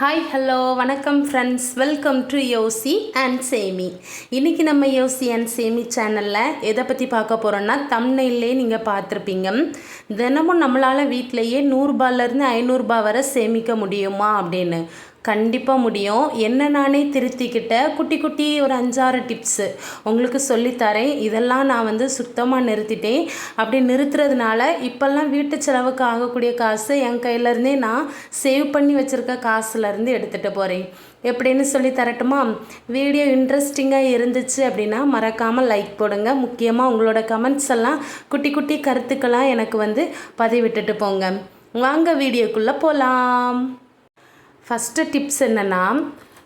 Hi hello வணக்கம் friends welcome to Yosi and Semi இன்றைக்கி நம்ம யோசி அண்ட் சேமி சேனலில் எதை பற்றி பார்க்க போகிறோன்னா தம்னையிலே நீங்கள் பார்த்துருப்பீங்க. தினமும் நம்மளால் வீட்டிலையே நூறுரூபாலேருந்து ஐநூறுரூபா வரை சேமிக்க முடியுமா அப்படின்னு. கண்டிப்பாக முடியும். என்ன நானே திருத்திக்கிட்ட? குட்டி குட்டி ஒரு அஞ்சாறு டிப்ஸு உங்களுக்கு சொல்லித்தரேன். இதெல்லாம் நான் வந்து சுத்தமாக நிறுத்திட்டேன். அப்படி நிறுத்துறதுனால இப்போல்லாம் வீட்டு செலவுக்கு ஆகக்கூடிய காசு என் கையிலேருந்தே நான் சேவ் பண்ணி வச்சுருக்க காசுலேருந்து எடுத்துகிட்டு போகிறேன் எப்படின்னு சொல்லி தரட்டுமா? வீடியோ இன்ட்ரெஸ்டிங்காக இருந்துச்சு அப்படின்னா மறக்காமல் லைக் போடுங்க. முக்கியமாக உங்களோட கமெண்ட்ஸ் எல்லாம் குட்டி குட்டி கருத்துக்களாக எனக்கு வந்து பதிவிட்டுட்டு போங்க. வாங்க வீடியோக்குள்ளே போகலாம் ஃபஸ்ட்டு டிப்ஸ் என்னென்னா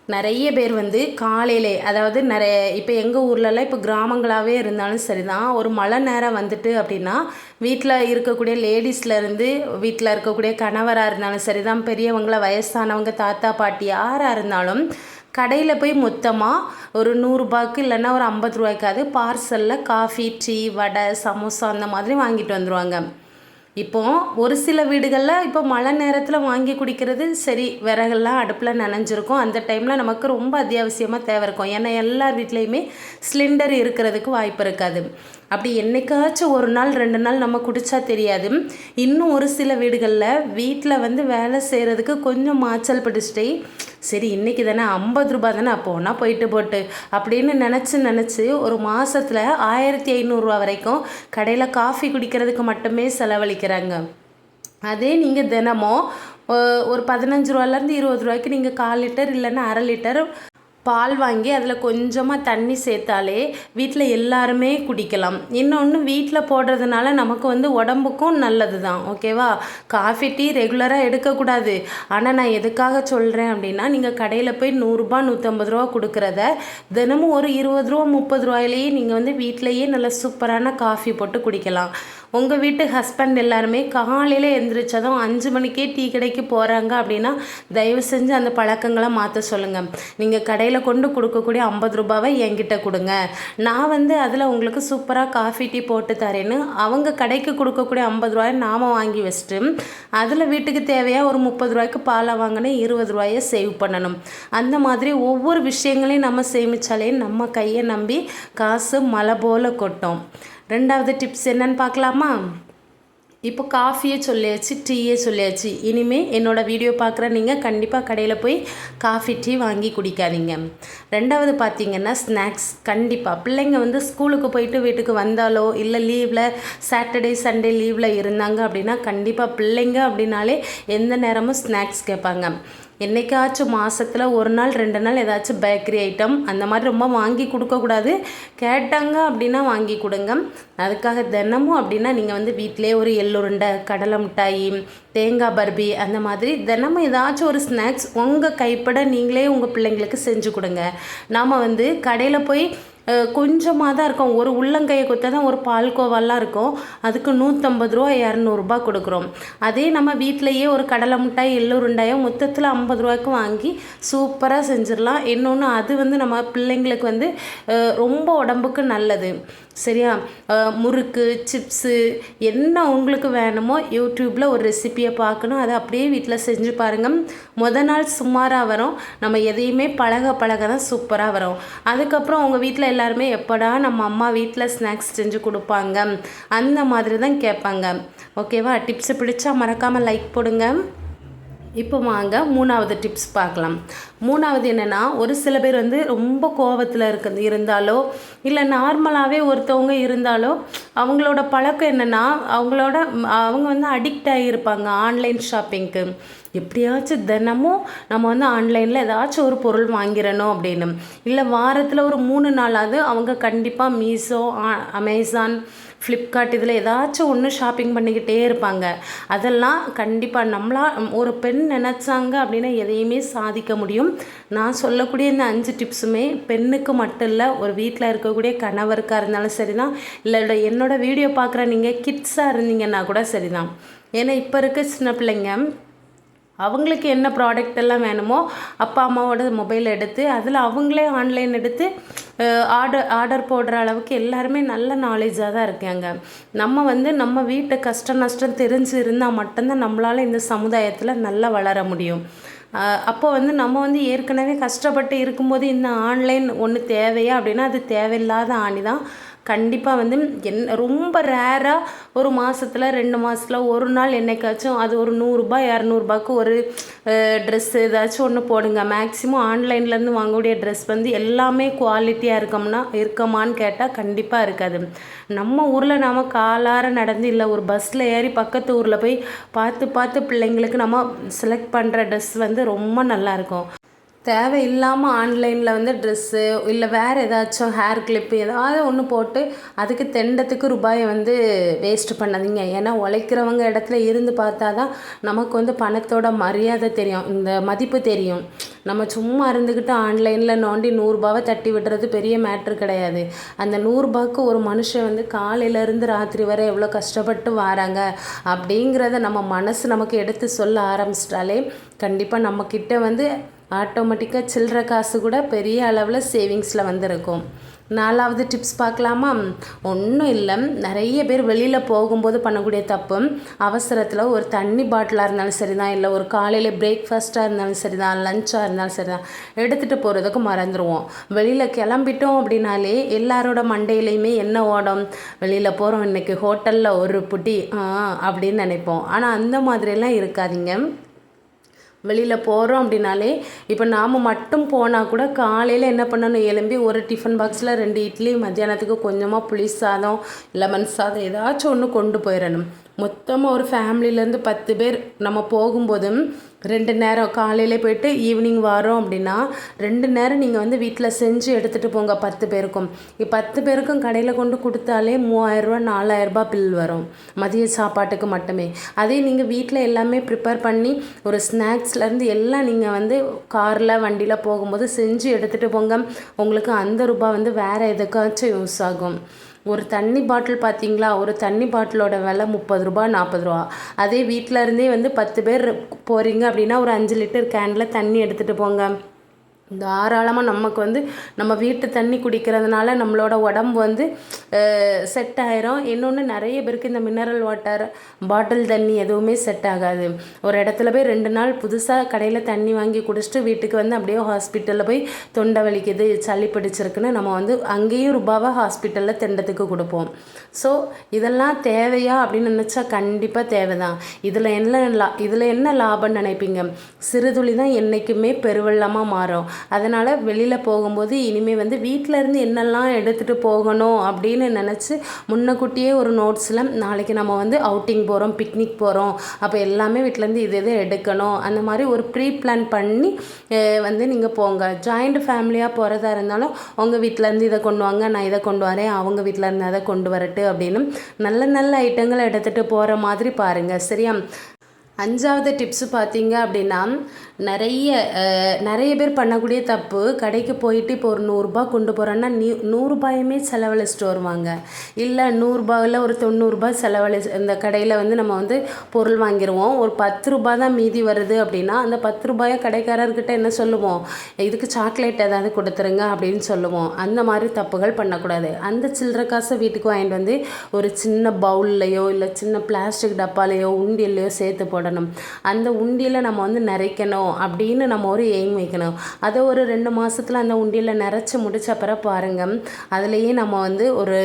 நிறைய பேர் வந்து காலையிலே அதாவது நிறைய இப்போ எங்கள் ஊர்லலாம் இப்போ கிராமங்களாகவே இருந்தாலும் சரி தான் ஒரு மழை நேரம் வந்துட்டு அப்படின்னா வீட்டில் இருக்கக்கூடிய லேடிஸ்லேருந்து வீட்டில் இருக்கக்கூடிய கணவராக இருந்தாலும் சரி தான் பெரியவங்கள வயசானவங்க தாத்தா பாட்டி யாராக இருந்தாலும் கடையில் போய் மொத்தமாக ஒரு நூறுரூபாய்க்கு இல்லைன்னா ஒரு ஐம்பது ரூபாய்க்காவது பார்சலில் காஃபி டீ வடை சமோசா அந்த மாதிரி வாங்கிட்டு வந்துடுவாங்க இப்போ ஒரு சில வீடுகளில் இப்போ மழை நேரத்தில் வாங்கி குடிக்கிறது சரி விறகெல்லாம் அடுப்பில் நனைஞ்சிருக்கும். அந்த டைமில் நமக்கு ரொம்ப அத்தியாவசியமாக தேவை இருக்கும். ஏன்னா எல்லார் வீட்லேயுமே சிலிண்டர் இருக்கிறதுக்கு வாய்ப்பு இருக்காது. அப்படி என்னைக்காச்சும் ஒரு நாள் ரெண்டு நாள் நம்ம குடித்தா தெரியாது. இன்னும் ஒரு சில வீடுகளில் வீட்டில் வந்து வேலை செய்கிறதுக்கு கொஞ்சம் மாச்சல் பிடிச்சிட்டே சரி இன்றைக்கி தானே ஐம்பது ரூபா தானே போனால் போயிட்டு போட்டு அப்படின்னு நினச்சி நினச்சி ஒரு மாதத்தில் ஆயிரத்தி ஐநூறுரூவா வரைக்கும் கடையில் காஃபி குடிக்கிறதுக்கு மட்டுமே செலவழிக்கிறாங்க அதே நீங்கள் தினமும் ஒரு பதினஞ்சு ரூபாலேருந்து இருபது ரூபாய்க்கு நீங்கள் கால் லிட்டர் இல்லைன்னா அரை லிட்டர் பால் வாங்கி அதில் கொஞ்சமாக தண்ணி சேர்த்தாலே வீட்டில் எல்லாருமே குடிக்கலாம். இன்னொன்று வீட்டில் போடுறதுனால நமக்கு வந்து உடம்புக்கும் நல்லது தான் ஓகேவா? காஃபி டீ ரெகுலராக எடுக்கக்கூடாது. ஆனால் நான் எதுக்காக சொல்கிறேன் அப்படின்னா நீங்கள் கடையில் போய் நூறுரூபா நூற்றம்பது ரூபா கொடுக்குறத தினமும் ஒரு இருபது ரூபா முப்பது ரூபாயிலேயே நீங்கள் வந்து வீட்டிலையே நல்ல சூப்பரான காஃபி போட்டு குடிக்கலாம். உங்கள் வீட்டு ஹஸ்பண்ட் எல்லாருமே காலையில் எழுந்திரிச்சதும் அஞ்சு மணிக்கே டீ கடைக்கு போகிறாங்க அப்படின்னா தயவு செஞ்சு அந்த பழக்கங்களை மாற்ற சொல்லுங்கள் நீங்கள் கடையில் கொண்டு கொடுக்கக்கூடிய ஐம்பது ரூபாவை என்கிட்ட கொடுங்க. நான் வந்து அதில் உங்களுக்கு சூப்பராக காஃபி டீ போட்டு தரேன்னு அவங்க கடைக்கு கொடுக்கக்கூடிய ஐம்பது ரூபாயை நாம் வாங்கி வச்சுட்டு அதில் வீட்டுக்கு தேவையாக ஒரு முப்பது ரூபாய்க்கு பாலை வாங்கினே இருபது ரூபாயை சேவ் பண்ணணும். அந்த மாதிரி ஒவ்வொரு விஷயங்களையும் நம்ம சேமித்தாலே நம்ம கையை நம்பி காசு மலை போல் கொட்டும். ரெண்டாவது டிப்ஸ் என்னன்னு பார்க்கலாமா? இப்போ காஃபியே சொல்லியாச்சு டீயே சொல்லியாச்சு. இனிமேல் என்னோடய வீடியோ பார்க்குற நீங்கள் கண்டிப்பாக கடையில் போய் காஃபி டீ வாங்கி குடிக்காதீங்க. ரெண்டாவது பார்த்தீங்கன்னா ஸ்நாக்ஸ் கண்டிப்பாக பிள்ளைங்க வந்து ஸ்கூலுக்கு போயிட்டு வீட்டுக்கு வந்தாலோ இல்லை லீவில் சாட்டர்டே சண்டே லீவில் இருந்தாங்க அப்படின்னா கண்டிப்பாக பிள்ளைங்க அப்படின்னாலே எந்த நேரமும் ஸ்நாக்ஸ் கேட்பாங்க. என்றைக்காச்சும் மாதத்தில் ஒரு நாள் ரெண்டு நாள் ஏதாச்சும் பேக்கரி ஐட்டம் அந்த மாதிரி ரொம்ப வாங்கி கொடுக்கக்கூடாது கேட்டாங்க அப்படின்னா வாங்கி கொடுங்க. அதுக்காக தினமும் அப்படின்னா நீங்கள் வந்து வீட்டிலே ஒரு எள்ளுருண்டை கடலை மிட்டாயி தேங்காய் பர்பி அந்த மாதிரி தினமும் ஏதாச்சும் ஒரு ஸ்நாக்ஸ் உங்கள் கைப்பட நீங்களே உங்கள் பிள்ளைங்களுக்கு செஞ்சு கொடுங்க. நாம் வந்து கடையில் போய் கொஞ்சமாக தான் இருக்கும். ஒரு உள்ளங்கையை கொத்த தான் ஒரு பால்கோவாலாம் இருக்கும். அதுக்கு நூற்றம்பது ரூபா இரநூறுபா கொடுக்குறோம். அதே நம்ம வீட்டிலையே ஒரு கடலை மிட்டாய் எள்ளுருண்டாயோ மொத்தத்தில் ஐம்பது ரூபாய்க்கு வாங்கி சூப்பராக செஞ்சிடலாம். இன்னொன்று அது வந்து நம்ம பிள்ளைங்களுக்கு வந்து ரொம்ப உடம்புக்கு நல்லது. சரியா? முறுக்கு சிப்ஸு என்ன உங்களுக்கு வேணுமோ யூடியூப்பில் ஒரு ரெசிப்பியை பார்க்கணும். அதை அப்படியே வீட்டில் செஞ்சு பாருங்கள் முத நாள் சுமாராக வரும். நம்ம எதையுமே பழக பழக தான் சூப்பராக வரும். அதுக்கப்புறம் உங்கள் வீட்டில் எல்லாருமே எப்படா நம்ம அம்மா வீட்டில் ஸ்நாக்ஸ் செஞ்சு கொடுப்பாங்க? அந்த மாதிரி தான் கேட்பாங்க. ஓகேவா? டிப்ஸை பிடிச்சா மறக்காமல் லைக் போடுங்க. இப்போ வாங்க மூணாவது டிப்ஸ் பார்க்கலாம். மூணாவது என்னென்னா ஒரு சில பேர் வந்து ரொம்ப கோவத்தில் இருக்க இருந்தாலோ இல்லை நார்மலாகவே ஒருத்தவங்க இருந்தாலோ அவங்களோட பழக்கம் என்னென்னா அவங்களோட அவங்க வந்து அடிக்ட் ஆகியிருப்பாங்க ஆன்லைன் ஷாப்பிங்க்கு எப்படியாச்சும் தினமும் நம்ம வந்து ஆன்லைனில் ஏதாச்சும் ஒரு பொருள் வாங்கிடணும் அப்படின்னு. இல்லை வாரத்தில் ஒரு மூணு நாளாவது அவங்க கண்டிப்பாக மீஷோ அமேசான் ஃப்ளிப்கார்ட் இதில் ஏதாச்சும் ஒன்று ஷாப்பிங் பண்ணிக்கிட்டே இருப்பாங்க. அதெல்லாம் கண்டிப்பாக நம்மளா ஒரு பெண் நினச்சாங்க அப்படின்னா எதையுமே சாதிக்க முடியும். நான் சொல்லக்கூடிய இந்த அஞ்சு டிப்ஸுமே பெண்ணுக்கு மட்டும் இல்லை ஒரு வீட்டில் இருக்கக்கூடிய கணவருக்காக இருந்தாலும் சரி தான் இல்லை என்னோடய வீடியோ பார்க்குற நீங்கள் கிட்ஸாக இருந்தீங்கன்னா கூட சரி தான் ஏன்னா இப்போ இருக்க சின்ன பிள்ளைங்க அவங்களுக்கு என்ன ப்ராடக்ட் எல்லாம் வேணுமோ அப்பா அம்மாவோட மொபைல் எடுத்து அதில் அவங்களே ஆன்லைன் எடுத்து ஆர்டர் ஆர்டர் போடுற அளவுக்கு எல்லாருமே நல்ல நாலேஜாக தான் இருக்காங்க. நம்ம வந்து நம்ம வீட்டு கஷ்ட நஷ்டம் தெரிஞ்சு இருந்தால் மட்டும்தான் நம்மளால் இந்த சமுதாயத்தில் நல்லா வளர முடியும். அப்போ வந்து நம்ம வந்து ஏற்கனவே கஷ்டப்பட்டு இருக்கும்போது இந்த ஆன்லைன் ஒன்று தேவையா அப்படின்னா அது தேவையில்லாத ஆணி தான் கண்டிப்பாக வந்து என் ரொம்ப ரேராக ஒரு மாதத்துல ரெண்டு மாதத்துல ஒரு நாள் என்னைக்காச்சும் அது ஒரு நூறுரூபா இரநூறுபாக்கு ஒரு ட்ரெஸ்ஸு ஏதாச்சும் ஒன்று போடுங்க. மேக்ஸிமம் ஆன்லைன்லேருந்து வாங்கக்கூடிய ட்ரெஸ் வந்து எல்லாமே குவாலிட்டியாக இருக்கோம்னா இருக்கமான்னு கேட்டால் கண்டிப்பாக இருக்காது. நம்ம ஊரில் நாம் காலார நடந்து இல்லை ஒரு பஸ்ஸில் ஏறி பக்கத்து ஊரில் போய் பார்த்து பார்த்து பிள்ளைங்களுக்கு நம்ம செலக்ட் பண்ணுற ட்ரெஸ் வந்து ரொம்ப நல்லாயிருக்கும் தேவையில்லாமல் ஆன்லைனில் வந்து ட்ரெஸ்ஸு இல்லை வேறு ஏதாச்சும் ஹேர் கிளிப்பு ஏதாவது ஒன்று போட்டு அதுக்கு தெண்டத்துக்கு ரூபாயை வந்து வேஸ்ட்டு பண்ணாதீங்க. ஏன்னா உழைக்கிறவங்க இடத்துல இருந்து பார்த்தா தான் நமக்கு வந்து பணத்தோட மரியாதை தெரியும் இந்த மதிப்பு தெரியும். நம்ம சும்மா இருந்துக்கிட்டு ஆன்லைனில் நோண்டி நூறுரூபாவை தட்டி விடுறது பெரிய மேட்ரு கிடையாது. அந்த நூறுரூபாவுக்கு ஒரு மனுஷன் வந்து காலையிலேருந்து ராத்திரி வரை எவ்வளோ கஷ்டப்பட்டு வராங்க அப்படிங்கிறத நம்ம மனசு நமக்கு எடுத்து சொல்ல ஆரம்பிச்சிட்டாலே கண்டிப்பாக நம்மக்கிட்ட வந்து ஆட்டோமேட்டிக்காக சில்லற காசு கூட பெரிய அளவில் சேவிங்ஸில் வந்திருக்கும். நாலாவது டிப்ஸ் பார்க்கலாமா? ஒன்றும் இல்லை. நிறைய பேர் வெளியில் போகும்போது பண்ணக்கூடிய தப்பு. அவசரத்தில் ஒரு தண்ணி பாட்டிலாக இருந்தாலும் சரி தான் இல்லை ஒரு காலையில் பிரேக்ஃபாஸ்ட்டாக இருந்தாலும் சரி தான் லஞ்சாக இருந்தாலும் சரி தான் எடுத்துகிட்டு போகிறதுக்கு மறந்துடுவோம் வெளியில் கிளம்பிட்டோம் அப்படின்னாலே எல்லாரோட மண்டையிலையுமே என்ன ஓடும்? வெளியில் போகிறோம் இன்றைக்கி ஹோட்டலில் ஒரு புட்டி அப்படின்னு நினைப்போம். ஆனால் அந்த மாதிரியெல்லாம் இருக்காதிங்க. வெளியில் போகிறோம் அப்படின்னாலே இப்போ நாம் மட்டும் போனால் கூட காலையில் என்ன பண்ணணும்? எலும்பி ஒரு டிஃபன் பாக்ஸில் ரெண்டு இட்லி மத்தியானத்துக்கு கொஞ்சமாக புளி சாதம் லெமன் சாதம் ஏதாச்சும் ஒன்று கொண்டு போயிடணும். மொத்தமாக ஒரு ஃபேமிலியிலேருந்து பத்து பேர் நம்ம போகும்போதும் ரெண்டு நேரம் காலையில் போயிட்டு ஈவினிங் வரோம் அப்படின்னா ரெண்டு நேரம் நீங்கள் வந்து வீட்டில் செஞ்சு எடுத்துகிட்டு போங்க பத்து பேருக்கும். பத்து பேருக்கும் கடையில் கொண்டு கொடுத்தாலே மூவாயிரரூவா நாலாயிரரூபா பில் வரும். மதிய சாப்பாட்டுக்கு மட்டுமே. அதே நீங்கள் வீட்டில் எல்லாமே ப்ரிப்பேர் பண்ணி ஒரு ஸ்நாக்ஸ்லேருந்து எல்லாம் நீங்கள் வந்து காரில் வண்டியில் போகும்போது செஞ்சு எடுத்துகிட்டு போங்க. உங்களுக்கு அந்த ரூபா வந்து வேறு எதுக்காச்சும் யூஸ் ஆகும். ஒரு தண்ணி பாட்டில் பார்த்தீங்களா? ஒரு தண்ணி பாட்டிலோட விலை முப்பது ரூபா நாற்பது ரூபா. அதே வீட்டில் இருந்தே வந்து பத்து பேர் போகிறீங்க அப்படின்னா ஒரு அஞ்சு லிட்டர் கேனில் தண்ணி எடுத்துகிட்டு போங்க. தாராளமாக நமக்கு வந்து நம்ம வீட்டு தண்ணி குடிக்கிறதுனால நம்மளோட உடம்பு வந்து செட் ஆயிரும். இன்னொன்று நிறைய பேருக்கு இந்த மினரல் வாட்டர் பாட்டில் தண்ணி எதுவுமே செட் ஆகாது. ஒரு இடத்துல போய் ரெண்டு நாள் புதுசாக கடையில் தண்ணி வாங்கி குடிச்சிட்டு வீட்டுக்கு வந்து அப்படியே ஹாஸ்பிட்டலில் போய் தொண்டை வலிக்குது சளி பிடிச்சிருக்குன்னு நம்ம வந்து அங்கேயும் ரூபாவை ஹாஸ்பிட்டலில் தெண்டத்துக்கு கொடுப்போம். ஸோ இதெல்லாம் தேவையா அப்படின்னு நினச்சா கண்டிப்பாக தேவை தான் இதில் என்ன லா இதில் என்ன லாபம்னு நினைப்பீங்க? சிறுதுளி தான் என்றைக்குமே பெருவெள்ளமாக மாறும். அதனால் வெளியில் போகும்போது இனிமேல் வந்து வீட்டில் இருந்து என்னெல்லாம் எடுத்துகிட்டு போகணும் அப்படின்னு நினச்சி முன்னக்கூட்டியே ஒரு நோட்ஸில் நாளைக்கு நம்ம வந்து அவுட்டிங் போகிறோம் பிக்னிக் போகிறோம் அப்போ எல்லாமே வீட்டிலேருந்து இது இது எடுக்கணும். அந்த மாதிரி ஒரு ப்ரீ பிளான் பண்ணி வந்து நீங்கள் போங்க. ஜாயிண்ட் ஃபேமிலியாக போகிறதா இருந்தாலும் உங்கள் வீட்டிலேருந்து இதை கொண்டு வாங்க நான் இதை கொண்டு வரேன் அவங்க வீட்டிலேருந்து அதை கொண்டு வரட்டு அப்படின்னு நல்ல நல்ல ஐட்டங்களை எடுத்துகிட்டு போகிற மாதிரி பாருங்கள் சரியா? அஞ்சாவது டிப்ஸு பார்த்தீங்க அப்படின்னா நிறைய நிறைய பேர் பண்ணக்கூடிய தப்பு கடைக்கு போயிட்டு இப்போ ஒரு நூறுரூபா கொண்டு போகிறோன்னா நீ நூறுரூபாயுமே செலவழிச்சிட்டு வருவாங்க இல்லை நூறுரூபாவில் ஒரு தொண்ணூறுரூபா செலவழி இந்த கடையில் வந்து நம்ம வந்து பொருள் வாங்கிடுவோம் ஒரு பத்து ரூபா தான் மீதி வருது அப்படின்னா அந்த பத்து ரூபாயை கடைக்காரர்கிட்ட என்ன சொல்லுவோம்? இதுக்கு சாக்லேட் ஏதாவது கொடுத்துருங்க அப்படின்னு சொல்லுவோம். அந்த மாதிரி தப்புகள் பண்ணக்கூடாது. அந்த சில்லற காசை வீட்டுக்கு வாங்கிட்டு வந்து ஒரு சின்ன பவுல்லையோ இல்லை சின்ன பிளாஸ்டிக் டப்பாலையோ உண்டியல்லையோ சேர்த்து போடணும். அந்த உண்டியில் நம்ம வந்து நிறைக்கணும் அப்படின்னு நம்ம ஒரு எய்ம் வைக்கணும். அதை ஒரு ரெண்டு மாதத்துல அந்த உண்டியில் நிறச்சி முடித்த பிறகு பாருங்கள் அதுலேயே நம்ம வந்து ஒரு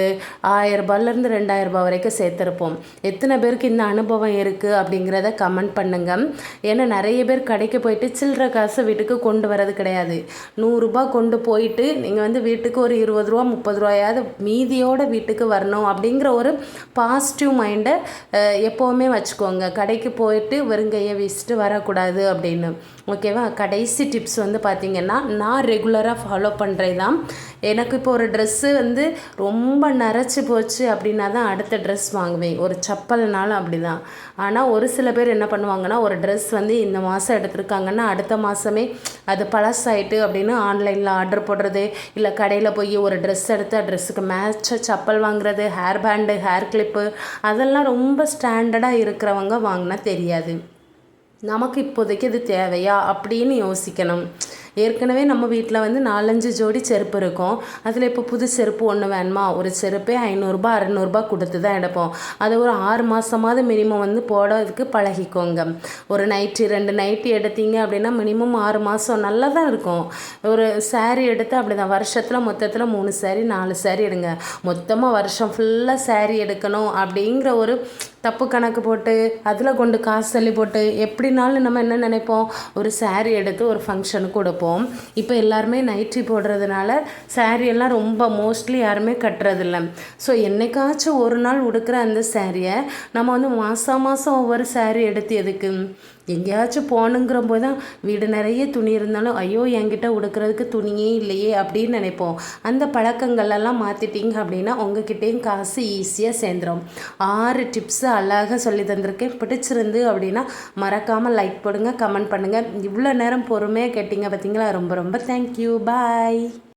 ஆயரூபாலேருந்து ரெண்டாயிரரூபா வரைக்கும் சேர்த்துருப்போம். எத்தனை பேருக்கு இந்த அனுபவம் இருக்குது அப்படிங்கிறத கமெண்ட் பண்ணுங்கள் ஏன்னா நிறைய பேர் கடைக்கு போயிட்டு சில்லற காசு வீட்டுக்கு கொண்டு வரது கிடையாது. நூறுரூபா கொண்டு போயிட்டு நீங்கள் வந்து வீட்டுக்கு ஒரு இருபது ரூபா முப்பது ரூபாயாவது மீதியோட வீட்டுக்கு வரணும் அப்படிங்கிற ஒரு பாசிட்டிவ் மைண்டை எப்போவுமே வச்சுக்கோங்க. கடைக்கு போயிட்டு வெறுங்கையை வீசிட்டு வரக்கூடாது அப்படின்னு. ஓகேவா? கடைசி டிப்ஸ் வந்து பார்த்திங்கன்னா நான் ரெகுலராக ஃபாலோ பண்ணுறது தான் எனக்கு இப்போ ஒரு ட்ரெஸ்ஸு வந்து ரொம்ப நரைச்சி போச்சு அப்படின்னா தான் அடுத்த ட்ரெஸ் வாங்குவேன். ஒரு சப்பல்னாலும் அப்படி தான் ஆனால் ஒரு சில பேர் என்ன பண்ணுவாங்கன்னா ஒரு ட்ரெஸ் வந்து இந்த மாதம் எடுத்திருக்காங்கன்னா அடுத்த மாதமே அது பழசாயிட்டு அப்படின்னு ஆன்லைனில் ஆர்டர் போடுறது இல்லை கடையில் போய் ஒரு ட்ரெஸ் எடுத்து ட்ரெஸ்ஸுக்கு மேட்சாக சப்பல் வாங்குறது ஹேர் பேண்டு ஹேர் கிளிப்பு அதெல்லாம் ரொம்ப ஸ்டாண்டர்டாக இருக்கிறவங்க வாங்கினா தெரியாது. நமக்கு இப்போதைக்கு இது தேவையா அப்படின்னு யோசிக்கணும். ஏற்கனவே நம்ம வீட்டில் வந்து நாலஞ்சு ஜோடி செருப்பு இருக்கும். அதில் இப்போ புது செருப்பு ஒன்று வேணுமா? ஒரு செருப்பே ஐநூறுரூபா அறநூறுபா கொடுத்து தான் எடுப்போம். அதை ஒரு ஆறு மாதமாவது மினிமம் வந்து போடுறதுக்கு பழகிக்கோங்க. ஒரு நைட்டு ரெண்டு நைட்டு எடுத்தீங்க அப்படின்னா மினிமம் ஆறு மாதம் நல்லா தான் இருக்கும். ஒரு சாரீ எடுத்து அப்படி தான் வருஷத்தில் மொத்தத்தில் மூணு சாரீ நாலு சாரீ எடுங்க. மொத்தமாக வருஷம் ஃபுல்லாக சாரீ எடுக்கணும் அப்படிங்கிற ஒரு தப்பு கணக்கு போட்டு அதில் கொண்டு காசு தள்ளி போட்டு எப்படினாலும் நம்ம என்ன நினைப்போம்? ஒரு saree எடுத்து ஒரு ஃபங்க்ஷனுக்கு கொடுப்போம். இப்போ எல்லாருமே நைட்டி போடுறதுனால சாரியெல்லாம் எல்லாம் ரொம்ப மோஸ்ட்லி யாருமே கட்டுறதில்ல. ஸோ என்னைக்காச்சும் ஒரு நாள் உடுக்கிற அந்த சாரியை நம்ம வந்து மாதம் மாதம் ஒவ்வொரு saree எடுத்து எதுக்கு? எங்கேயாச்சும் போகணுங்கிற போது தான் வீடு நிறைய துணி இருந்தாலும் ஐயோ என்கிட்ட உடுக்கிறதுக்கு துணியே இல்லையே அப்படின்னு நினைப்போம். அந்த பழக்கங்கள் எல்லாம் மாற்றிட்டீங்க அப்படின்னா உங்ககிட்டேயும் காசு ஈஸியாக சேர்ந்துடும் ஆறு டிப்ஸு அழகாக சொல்லி தந்திருக்கேன். பிடிச்சிருந்து அப்படின்னா மறக்காமல் லைக் போடுங்க கமெண்ட் பண்ணுங்கள் இவ்வளோ நேரம் பொறுமையாக கேட்டிங்க பார்த்தீங்களா ரொம்ப ரொம்ப தேங்க்யூ பாய்